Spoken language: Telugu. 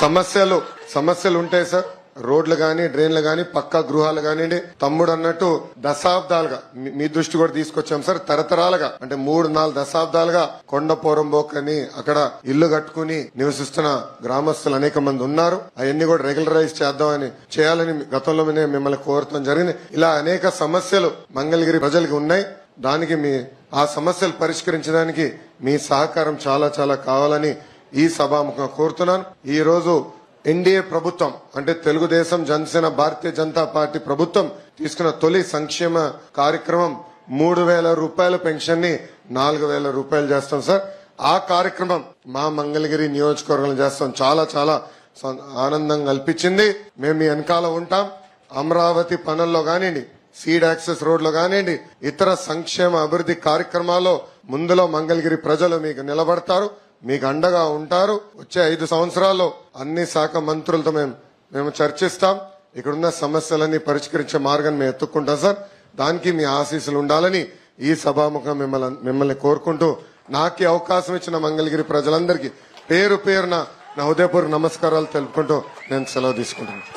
సమస్యలు సమస్యలు ఉంటాయి సార్. రోడ్లు గాని డ్రైన్లు గాని పక్కా గృహాలు కానివ్వండి. తమ్ముడు అన్నట్టు దశాబ్దాలుగా మీ- మీ దృష్టి కూడా తీసుకొచ్చాం సార్. తరతరాలుగా అంటే మూడు నాలుగు దశాబ్దాలుగా కొండ పోరంబోకని అక్కడ ఇల్లు కట్టుకుని నివసిస్తున్న గ్రామస్తులు అనేక మంది ఉన్నారు. అవన్నీ కూడా రెగ్యులరైజ్ చేద్దామని చేయాలని గతంలో మిమ్మల్ని కోరటం జరిగింది. ఇలా అనేక సమస్యలు మంగళగిరి ప్రజలకు ఉన్నాయి. దానికి మీ ఆ సమస్యలు పరిష్కరించడానికి మీ సహకారం చాలా చాలా కావాలని ఈ సభాముఖంగా కోరుతున్నాను. ఈ రోజు ఎన్డీఏ ప్రభుత్వం అంటే తెలుగుదేశం జనసేన భారతీయ జనతా పార్టీ ప్రభుత్వం తీసుకున్న తొలి సంక్షేమ కార్యక్రమం మూడు వేల రూపాయల పెన్షన్ని నాలుగు వేల రూపాయలు చేస్తాం సార్. ఆ కార్యక్రమం మా మంగళగిరి నియోజకవర్గంలో చేస్తాం. చాలా చాలా ఆనందం కల్పించింది. మేము మీ వెనకాల ఉంటాం. అమరావతి పనుల్లో కానివ్వండి సీడ్ యాక్సెస్ రోడ్లో కానివ్వండి ఇతర సంక్షేమ అభివృద్ధి కార్యక్రమాల్లో ముందులో మంగళగిరి ప్రజలు మీకు నిలబడతారు. మీకు అండగా ఉంటారు. వచ్చే ఐదు సంవత్సరాల్లో అన్ని శాఖ మంత్రులతో మేము మేము చర్చిస్తాం. ఇక్కడున్న సమస్యలన్నీ పరిష్కరించే మార్గాన్ని మేము ఎత్తుక్కుంటాం సార్. దానికి మీ ఆశీస్సులు ఉండాలని ఈ సభాముఖం మిమ్మల్ని మిమ్మల్ని కోరుకుంటూ నాకు అవకాశం ఇచ్చిన మంగళగిరి ప్రజలందరికీ పేరు పేరున నా హృదయపూర్వక నమస్కారాలు తెలుపుకుంటూ నేను సెలవు తీసుకుంటున్నాను.